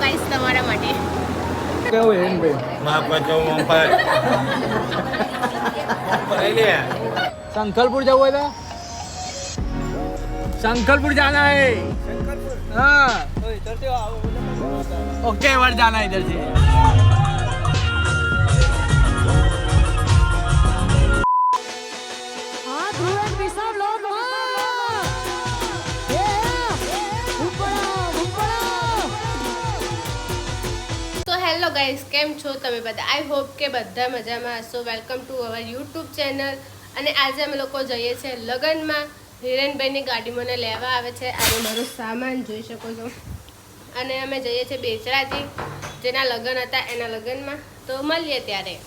Guys તમારા માટે કેવું હિરેનભાઈ માફ કરજો મમ્પા લઈ લે संकलपुर जाओ था संकलपुर जाना है हाँ ओके वर जाना है इधर से હેલો ગાઈસ, કેમ છો તમે બધા? આઈ હોપ કે બધા મજામાં હશો. Welcome to our YouTube channel અને આજે અમે લોકો જઈએ છીએ લગ્નમાં. હિરેનભાઈની ગાડી મને લેવા આવે છે. આજે મારો સામાન જોઈ શકો છો. અને અમે જઈએ છીએ બેચરાજી, જેના લગ્ન હતા એના લગ્નમાં. તો મળીએ ત્યારે.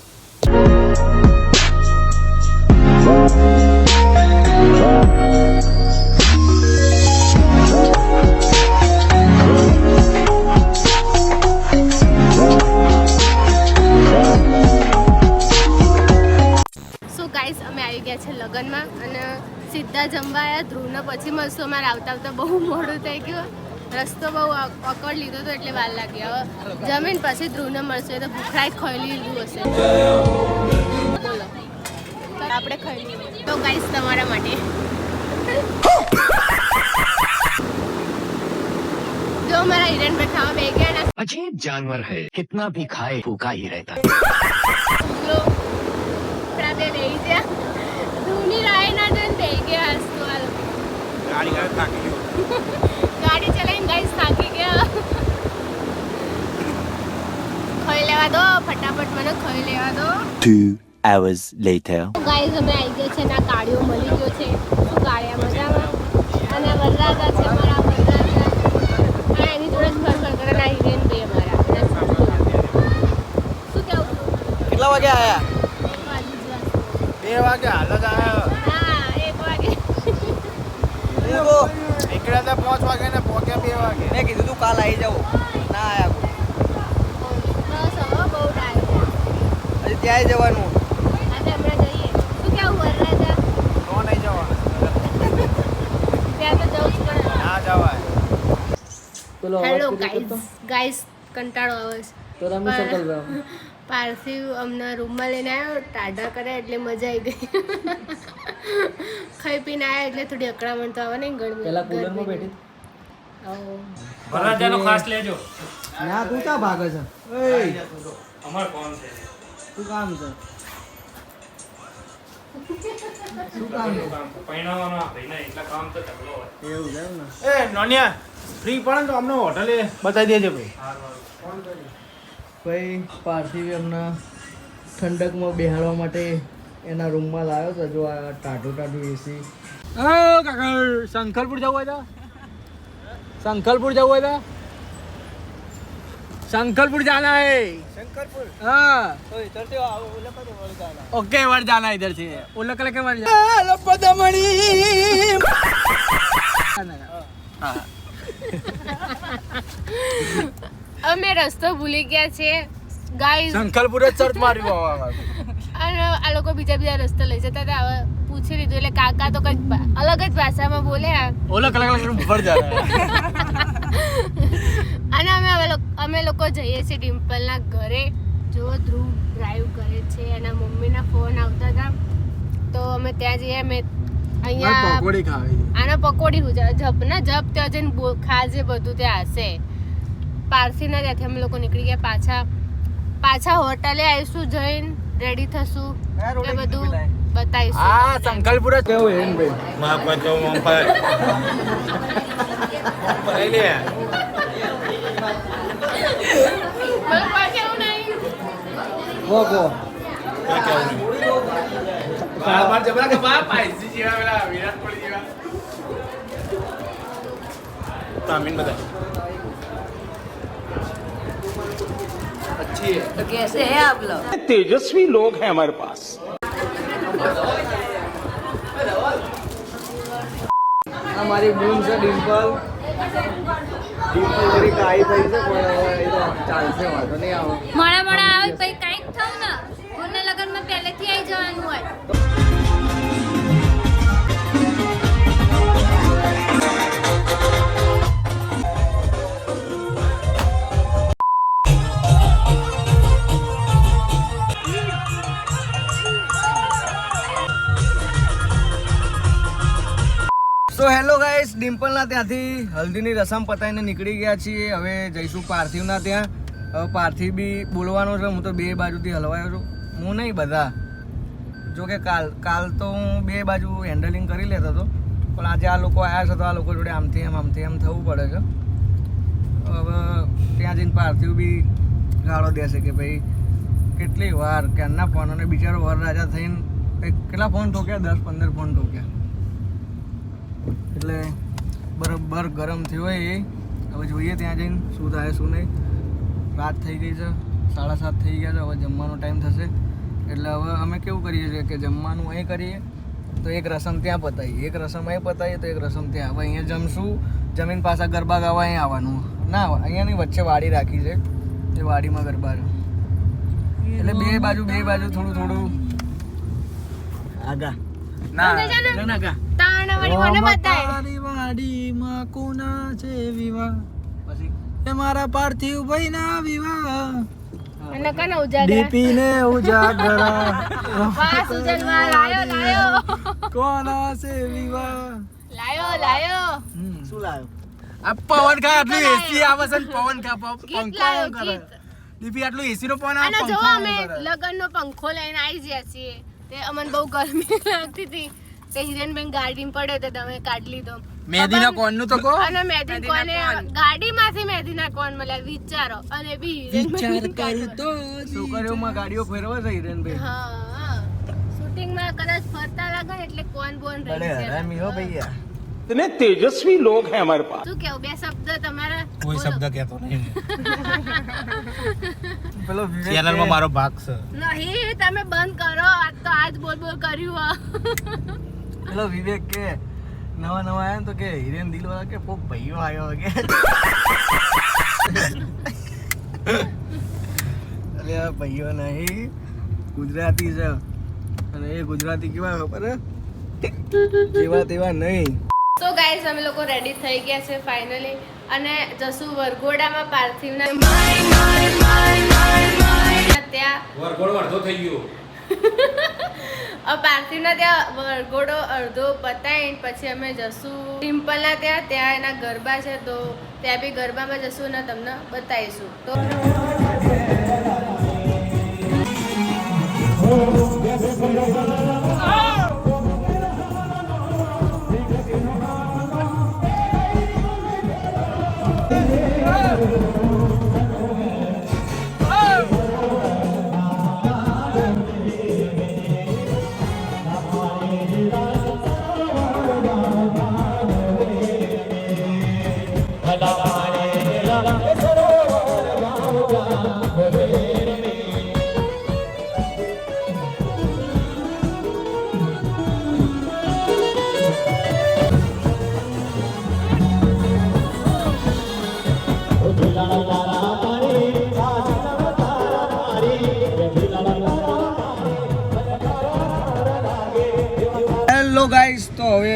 આવ્યા ધ્રુવને પછી મળશું અમારે આવતા આવતા બહુ મોડું થઈ ગયું રસ્તો બહુ અકડ લીધો હતો એટલે વાર લાગી હવે જમીન પછી ધ્રુવને મળશે તો ભૂખરાય ખાઈ લીધું હશે બોલો તો આપણે ખાઈ લઈએ તો ગાઈસ તમારા માટે જો મારા હિરણભાઈ ખાવા બે ગયા ને अजीब जानवर है कितना भी खाए भूखा ही रहता है લો આપણા બે બેહી ગયા ધૂની રાય ના જઈને બેહી ગયા હસતો આ લોકો. ગાડી ગાડી થાકી ગયો ગાડી ચલાવીને ગાઈસ થાકી ગયા. ખોઈ લેવા દો ફટાફટ મને ખોઈ લેવા દો. 2 hours later. ગાઈસ અમે આવી ગયા છે ના ગાડીઓ મળી ગયો છે. શું કાળિયા મજામાં? અને વરરાજા છે મારા વરરાજા. અને એની જોડે જ ફર ફર કરે ના હિરેન ભાઈ અમારા શું કેવું? કેટલા વાગે આયા. બે વાગે હાલ જ વાગે નીકળ્યા હતા પાંચ વાગે ને પહોંચ્યા બે વાગે. મેં કીધું તું કાલ આવી જાવ ના આયા બહુ ટાઈમ હજી ત્યાં જવાનું. જઈએ. શું કેવું વરરાજા તો નહીં જવાનું. ત્યાં તો જવું જ પડે. ના હેલો ગાઈઝ ગાઈઝ કંટાળો આવે છે. તો તમે પણ પાર્થિવ અમને રૂમમાં લઈને આવ્યો. ટાઢા કરે એટલે મજા આવી ગઈ. ખાઈ પીને આવ્યા એટલે થોડી અકળામણ તો આવે ને ગરમી પેલા કુલરમાં બેઠી. ભરાજાનો ખાસ લેજો. ના તું ક્યાં ભાગે છે? ઓય અમાર કોણ છે? તું કામ છે શું કામ છે? પૈણાવાનો ભાઈના એટલા કામ તો ઢગલો હોય. એવું છે એમ ને? એ નોનિયા ફ્રી પડે તો અમને હોટલે બતાવી દેજો ભાઈ. ભાઈ પાર્થિવ એમના ઠંડકમાં બેહાડવા માટે એના રૂમમાં લાવ્યો તો જો આ ટાઢું ટાઢું એસી કાકા શંખલપુર જવું હતા શંખલપુર જવું હતા शंकरपुर जाना है શંકરપુર हाँ તો ઇધર से ओला पर ओला जाना ओके वर जाना इधर से उल्ला कल के वर जाना पदमणि અમે રસ્તો ભૂલી ગયા છે ગાઈઝ શંકરપુર જ સર્ચ માર્યું અને આ લોકો બીજા બીજા રસ્તો લઈ જતા હતા. હવે પૂછી લીધું એટલે કાકા તો કંઈક અલગ જ ભાષામાં બોલ્યા ઓલો કલાક કલાક ઉપર જા અને અમે હવે અમે લોકો જઈએ છીએ ડિમ્પલના ઘરે. જો ધ્રુવ ડ્રાઈવ કરે છે એના મમ્મીના ફોન આવતા હતા. તો અમે ત્યાં જઈએ અમે અહીંયા પકોડી ખાવી. આના પકોડી હું જપ ના જપ ત્યાં જઈને ખાજે બધું ત્યાં હશે. પારસીના ત્યાંથી અમે લોકો નીકળી ગયા પાછા. પાછા હોટલે આવીશું જઈને. રેડી થશું એ બધું બતાવીશું. આ સંકલ્પુરા કેવું હેન ભાઈ. માં કરજો મમ્પા લઈ લે. મને પાસે એવું નહીં વો વો ક્યાં કેવું નહીં? બાર જબરા કે બાપ આઈસી જેવા પેલા વિરાટ કોહલી જેવા. તામીન બધા. अच्छी है तेजस्वी लोग हैं हमारे पास અમારી બૂન છે ડિમ્પલ ડિમ્પલ થોડી કાળી થઈ છે પણ હવે એ તો ચાલશે વાંધો નહીં આવે મોડા મોડા આવે પછી કાંઈક થયું ને કોઈને લગ્નમાં પહેલેથી આવી જવાનું હોય ગાઈસ ડિમ્પલના ત્યાંથી હલ્દીની રસમ પતાવીને નીકળી ગયા છીએ. હવે જઈશું પાર્થિવના ત્યાં. હવે પાર્થિવ બી બોલવાનો છે, હું તો બે બાજુથી હલવાયો છું. હું નહીં બધા. જો કે કાલ કાલ તો હું બે બાજુ હેન્ડલિંગ કરી લેતો હતો. પણ આજે આ લોકો આવ્યા છે તો આ લોકો જોડે આમથી એમ આમથી એમ થવું પડે છે. હવે ત્યાં જઈને પાર્થિવ બી ગાળો દેશે કે ભાઈ, કેટલી વાર ક્યારના ફોન અને બિચારો વર રાજા થઈને કેટલા ફોન ઠોક્યા? દસ, પંદર ફોન ઠોક્યા. એટલે બરાબર ગરમ થયું હોય એ. હવે જોઈએ ત્યાં જઈને શું થાય શું નહીં. રાત થઈ ગઈ છે સાડા સાત થઈ ગયા છે હવે જમવાનો ટાઈમ થશે. એટલે હવે અમે કેવું કરીએ છીએ કે જમવાનું અહીં કરીએ તો એક રસમ ત્યાં પતાવીએ. એક રસમ અહીં પતાવીએ તો એક રસમ ત્યાં. હવે અહીંયા જમશું જમીન પાછા ગરબા ગાવા અહીં આવવાનું. ના અહીંયાની વચ્ચે વાડી રાખી છે. તે વાડીમાં ગરબા એટલે બે બાજુ બે બાજુ થોડું થોડું. આગા. ના ના? ના, ના, ગા. તાણ વળી મને બતાય. તારી વાડીમાં કોના છે વિવાહ. પછી? એ મારા પાર્થિવ ભાઈના વિવાહ. અને કને ઉજાગરા? ડીપી ને ઉજાગરા. વાહ સુજલવા લાયો લાયો. કોના છે વિવાહ? લાયો લાયો. શું લાવ્યો આ પવન ખા આટલું એસી આવે છે પવન પંખો લાયો કરે. દીપી આટલું એસી નો પવન આવે જો અમે એમ કરે. પંખો લઈને આવી ગયા છીએ. તે અમને બહુ ગરમી લાગતી હતી. તે હિરેનબેન ગાડી પડ્યો તો તમે કાઢી લીધો મેદીના ખબર- કોનનું તો કહો અને મેદી કોને ગાડીમાંથી મેદીના કોન મળ્યા વિચારો અને બી હિરેનબેન કાઢો. છોકરીઓમાં ગાડીઓ ફેરવે છે હિરેનભાઈ હા શૂટિંગમાં કદાચ ફરતા લાગે ને એટલે કોણ બોન બડે રહી છે હરામી હો ભૈયા इतने तेजस्वी लोग हैं हमारे पास શું કેવું બે શબ્દ તમારા કોઈ બોલો. શબ્દ કહેતો નહીં પેલો વિવેક ચેનલમાં કે- મારો ભાગ છે નહીં તમે બંધ કરો આજ તો આજ બોલ બોલ કર્યું હો. પેલો વિવેક કે નવા નવા આવ્યા ને તો કે હિરેન દિલ વાળા કે કોક ભાઈઓ આવ્યો કે. અરે આ ભાઈઓ નહીં. ગુજરાતી છે. અને એ ગુજરાતી કેવા ખબર? જેવા તેવા નહીં. તો ગાઈઝ અમે લોકો રેડી થઈ ગયા છે ફાઇનલી અને જસુ વરઘોડામાં પાર્થિવના ત્યાં વરઘોડો અડધો થઈ ગયો. પાર્થિવના ત્યાં વરઘોડો અડધો પતાવીને પછી અમે જશું. ટિમ્પલના ત્યાં ત્યાં એના ગરબા છે, તો ત્યાં બી ગરબામાં જશું અને તમને બતાવીશું. તો હેલો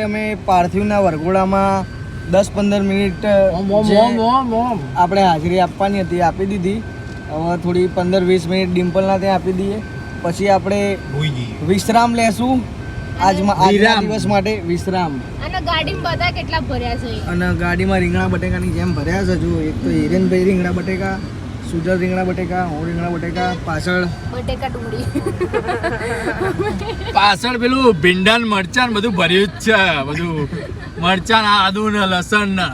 અમે પાર્થિવના વરઘોડામાં દસ પંદર મિનિટ આપણે હાજરી આપવાની હતી આપી દીધી. હવે થોડી પંદર વીસ મિનિટ ડિમ્પલના ત્યાં આપી દઈએ. પછી આપણે વિશ્રામ લેશું. આજમાં આજના. દિવસ માટે વિશ્રામ. અને ગાડીમાં બધા કેટલા ભર્યા છે? અને ગાડીમાં રીંગણા બટેકાની જેમ ભર્યા છે જો એક તો હિરેનભાઈ રીંગણા બટેકા સુજલ રીંગણા બટેકા હું રીંગણા બટેકા પાછળ. બટેકા ડુંગળી. પાછળ પેલું ભીંડા મરચાં ને બધું ભર્યું જ છે. બધું મરચાં આદુ ને લસણ ને.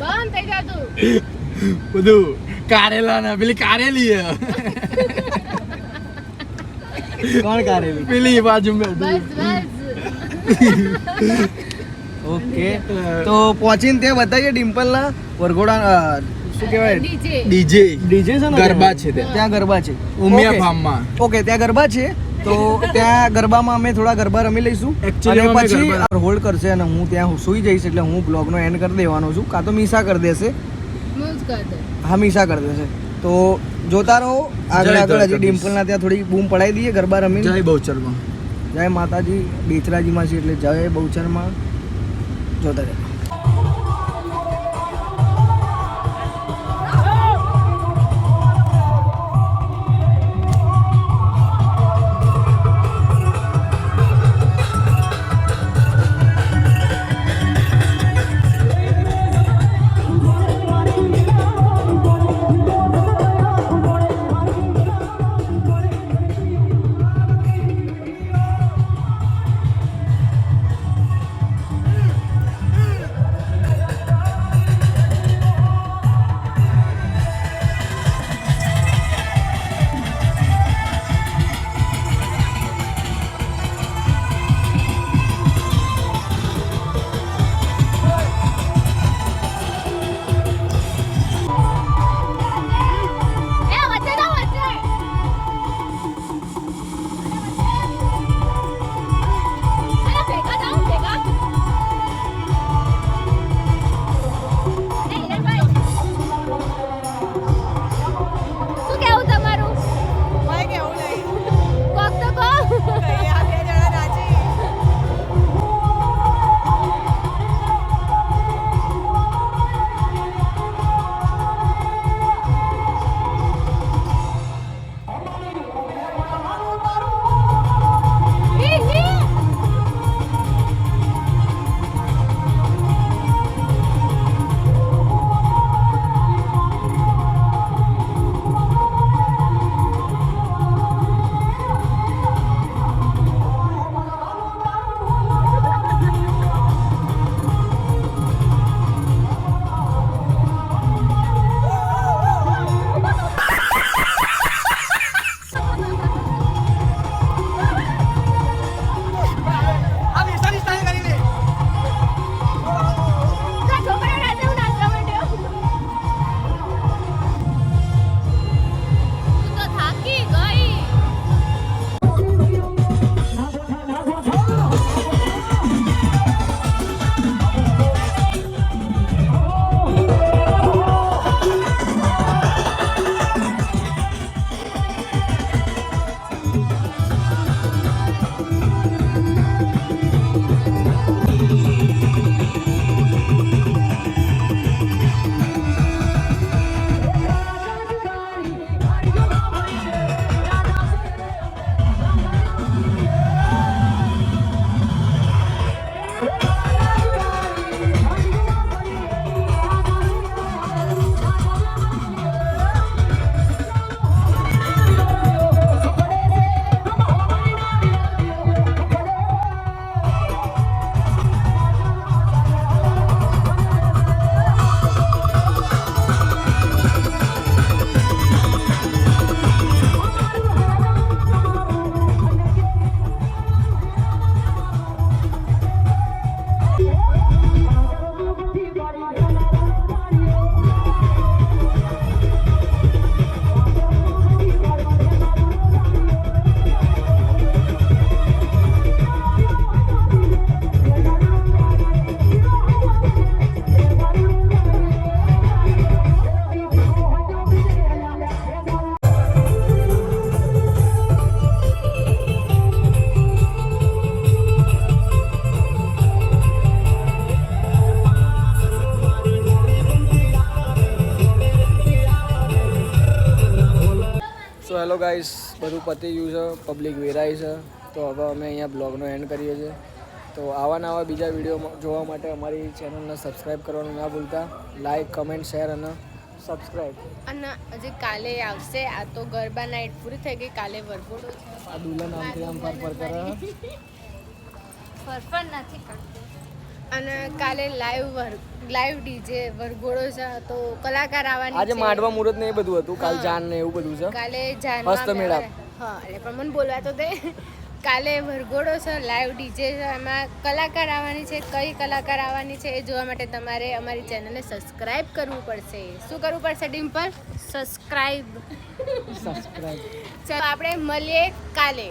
બંધ થઈ જતું બધું કારેલા ને પેલી કારેલી. કોણ કારેલી? પેલી બાજુ બસ બસ. ઓકે તો પહોંચીને તે બતાવીએ ડિમ્પલના વરઘોડા શું કહેવાય? ડીજે. ડીજે. ડીજે છે ને ગરબા છે ત્યાં. ગરબા છે. ઉમિયા ફાર્મમાં. ઓકે ત્યાં ગરબા છે. તો ત્યાં ગરબામાં અમે થોડા ગરબા રમી લઈશું. અને પછી હોલ્ડ કરશે અને હું ત્યાં સુઈ જઈશ એટલે હું બ્લોગનો એન્ડ કરી દેવાનો છું. કાં તો મીસા કરી દેશે. હા મીસા કરી દેશે. તો જોતા રહો. આગળ આગળ હજી ડિમ્પલના ત્યાં થોડી બૂમ પડાવી દઈએ ગરબા રમી જય બહુચરમાં. જય માતાજી. બેચરાજીમાં છે એટલે જય બહુચરમાં. જોતા રહો. ગાઈસ બધું પતી ગયું છે પબ્લિક વેરાય છે. તો હવે અમે અહીંયા બ્લોગનો એન્ડ કરીએ છીએ. તો આવા નવા બીજા વીડિયો જોવા માટે અમારી ચેનલને સબસ્ક્રાઈબ કરવાનું ના ભૂલતા. લાઈક કમેન્ટ શેર અને સબસ્ક્રાઈબ અને હજી કાલે આવશે. આ તો ગરબા નાઇટ પૂરી થઈ ગઈ. કાલે વરઘોડો છે આ દુલ્હન આમ પર પર કરે. ફરફર નથી કરતી. અને કાલે લાઈવ વર લાઈવ ડીજે વરઘોડો છે તો કલાકાર આવવાની આજે છે. માંડવા મુહૂર્ત ને એ બધું હતું કાલ. જાન ને એવું બધું છે. કાલે જાન હસ્તમેળાપ. મેળા- હા એટલે પણ મને બોલવા તો દે. કાલે વરઘોડો છે લાઈવ ડીજે છે એમાં કલાકાર આવવાની છે કઈ કલાકાર આવવાની છે એ જોવા માટે તમારે અમારી ચેનલને સબસ્ક્રાઇબ કરવું પડશે. શું કરવું પડશે ડિમ્પલ? સબસ્ક્રાઇબ સબસ્ક્રાઈબ ચાલો આપણે મળીએ કાલે.